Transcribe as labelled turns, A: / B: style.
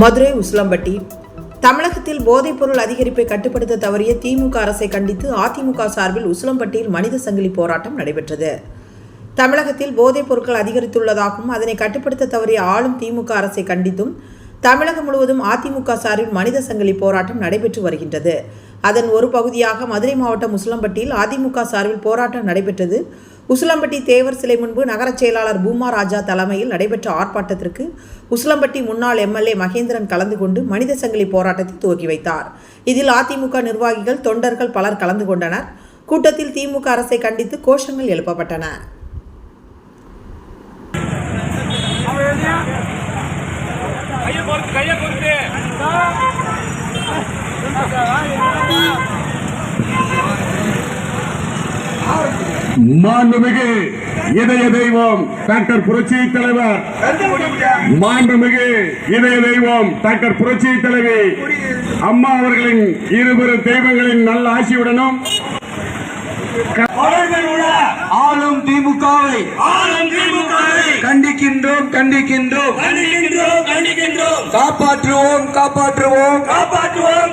A: மதுரை உசிலம்பட்டி. தமிழகத்தில் போதைப்பொருள் அதிகரிப்பை கட்டுப்படுத்த தவறிய திமுக அரசை கண்டித்து அதிமுக சார்பில் உசிலம்பட்டியில் மனித சங்கிலி போராட்டம் நடைபெற்றது. தமிழகத்தில் போதைப் பொருட்கள் அதிகரித்துள்ளதாகவும் அதனை கட்டுப்படுத்த தவறிய ஆளும் திமுக அரசை கண்டித்தும் தமிழகம் முழுவதும் அதிமுக சார்பில் மனித சங்கிலி போராட்டம் நடைபெற்று வருகின்றது. அதன் ஒரு பகுதியாக மதுரை மாவட்டம் உசிலம்பட்டியில் அதிமுக சார்பில் போராட்டம் நடைபெற்றது. உசிலம்பட்டி தேவர் சிலை முன்பு நகரச் செயலாளர் பூமா ராஜா தலைமையில் நடைபெற்ற ஆர்ப்பாட்டத்திற்கு உசிலம்பட்டி முன்னாள் எம்எல்ஏ மகேந்திரன் கலந்து கொண்டு மனித சங்கிலி போராட்டத்தை துவக்கி வைத்தார். இதில் அதிமுக நிர்வாகிகள் தொண்டர்கள் பலர் கலந்து கொண்டனர். கூட்டத்தில் திமுக அரசை கண்டித்து கோஷங்கள் எழுப்பப்பட்டன.
B: மாண்புமிகு இதய தெய்வம் டாக்டர் புரட்சி தலைவர். மாண்புமிகு இதய தெய்வம் டாக்டர் புரட்சி தலைவி. அம்மா அவர்களின் இருபெரு தெய்வங்களின் நல்ல ஆசியுடனும்
C: ஆளும் திமுகவை
D: ஆளும் திமுகவை
C: கண்டிக்கின்றோம் கண்டிக்கின்றோம்.
D: கண்டிக்கின்றோம் கண்டிக்கின்றோம்.
C: காப்பாற்றுவோம் காப்பாற்றுவோம்.
D: காப்பாற்றுவோம்.